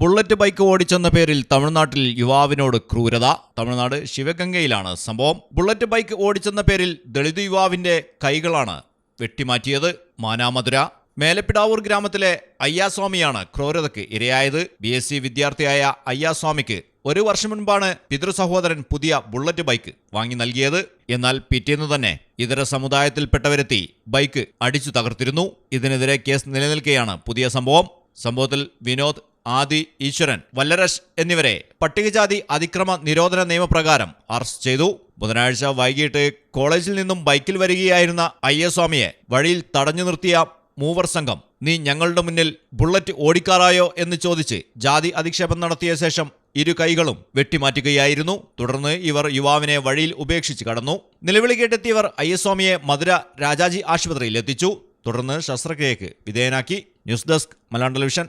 Bullet bike ഓടിച്ചെന്ന പേരിൽ തമിഴ്നാട്ടിൽ യുവാവിനോട് ക്രൂരത. തമിഴ്നാട് ശിവഗംഗയിലാണ് സംഭവം. ബുള്ളറ്റ് ബൈക്ക് ഓടിച്ചെന്ന പേരിൽ ദളിത് യുവാവിന്റെ കൈകളാണ് വെട്ടിമാറ്റിയത്. മാനാമധുര മേലപ്പിടാവൂർ ഗ്രാമത്തിലെ അയ്യാസ്വാമിയാണ് ക്രൂരതയ്ക്ക് ഇരയായത്. ബി എസ് സി വിദ്യാർത്ഥിയായ അയ്യാസ്വാമിക്ക് ഒരു വർഷം മുൻപാണ് പിതൃ സഹോദരൻ പുതിയ ബുള്ളറ്റ് ബൈക്ക് വാങ്ങി നൽകിയത്. എന്നാൽ പിറ്റേന്ന് തന്നെ ഇതര സമുദായത്തിൽപ്പെട്ടവരെത്തി ബൈക്ക് അടിച്ചു തകർത്തിരുന്നു. ഇതിനെതിരെ കേസ് നിലനിൽക്കെയാണ് പുതിയ സംഭവം. സംഭവത്തിൽ വിനോദ് ആദി ഈശ്വരൻ വല്ലരശ് എന്നിവരെ പട്ടികജാതി അതിക്രമ നിരോധന നിയമപ്രകാരം അറസ്റ്റ് ചെയ്തു. ബുധനാഴ്ച വൈകിട്ട് കോളേജിൽ നിന്നും ബൈക്കിൽ വരികയായിരുന്ന അയ്യസ്വാമിയെ വഴിയിൽ തടഞ്ഞു നിർത്തിയ മൂവർ സംഘം നീ ഞങ്ങളുടെ മുന്നിൽ ബുള്ളറ്റ് ഓടിക്കാറായോ? എന്ന് ചോദിച്ച് ജാതി അധിക്ഷേപം നടത്തിയ ശേഷം ഇരു കൈകളും വെട്ടിമാറ്റുകയായിരുന്നു. തുടർന്ന് ഇവർ യുവാവിനെ വഴിയിൽ ഉപേക്ഷിച്ച് കടന്നു. നിലവിളി കേട്ടെത്തിയവർ അയ്യസ്വാമിയെ മധുര രാജാജി ആശുപത്രിയിൽ എത്തിച്ചു. തുടർന്ന് ശസ്ത്രക്രിയക്ക് വിധേയനാക്കി. News desk Malayalam television.